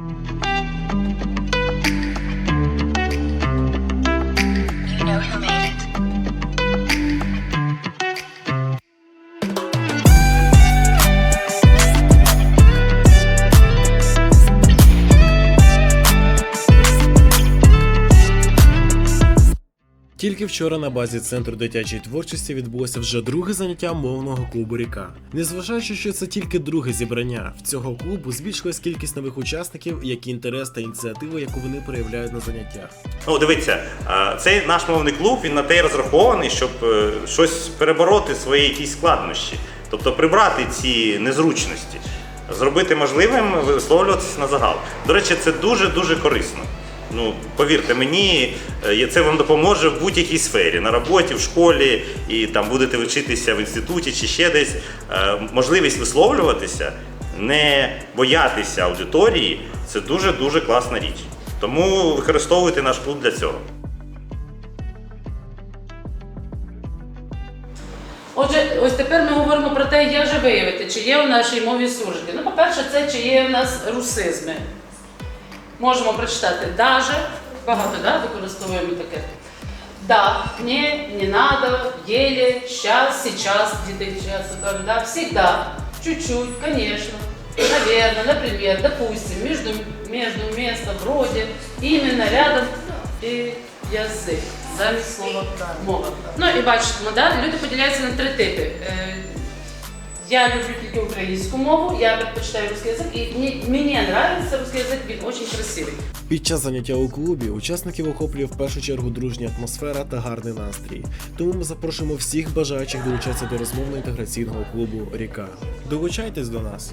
Thank you. Тільки вчора на базі центру дитячої творчості відбулося вже друге заняття мовного клубу Ріка. Незважаючи, що це тільки друге зібрання, в цього клубу збільшилась кількість нових учасників, як інтерес та ініціатива, яку вони проявляють на заняттях. Ну, дивіться, цей наш мовний клуб він на те й розрахований, щоб е, щось перебороти свої якісь складнощі, тобто прибрати ці незручності, зробити можливим висловлюватися на загал. До речі, це дуже дуже корисно. Ну, повірте мені, е, це вам допоможе в будь-якій сфері, на роботі, в школі, і там будете вчитися в інституті чи ще десь. Е, Можливість висловлюватися, не боятися аудиторії це дуже дуже класна річ. Тому використовуйте наш клуб для цього. Отже, ось тепер ми говоримо про те, як же виявити, чи є в нашій мові суржики. Ну, по-перше, це чи є в нас русизми. Можемо прочитати даже, багато да, використовуємо таке. Да, не, не надо, еле, сейчас, сейчас, часто кажуть, да, всегда, чуть-чуть, конечно, наверное, например, допустим, между, между, вместо, вроде, именно, рядом і язик, замість слова мова. Ну і бачимо, да, люди поділяються на три типи. Я люблю тільки українську мову, я предпочитаю русский язик, і мені, мені нравится русский язик, він дуже красивий. Під час заняття у клубі учасників охоплює в першу чергу дружня атмосфера та гарний настрій. Тому ми запрошуємо всіх бажаючих долучатися до розмовно-інтеграційного клубу Ріка. Долучайтесь до нас!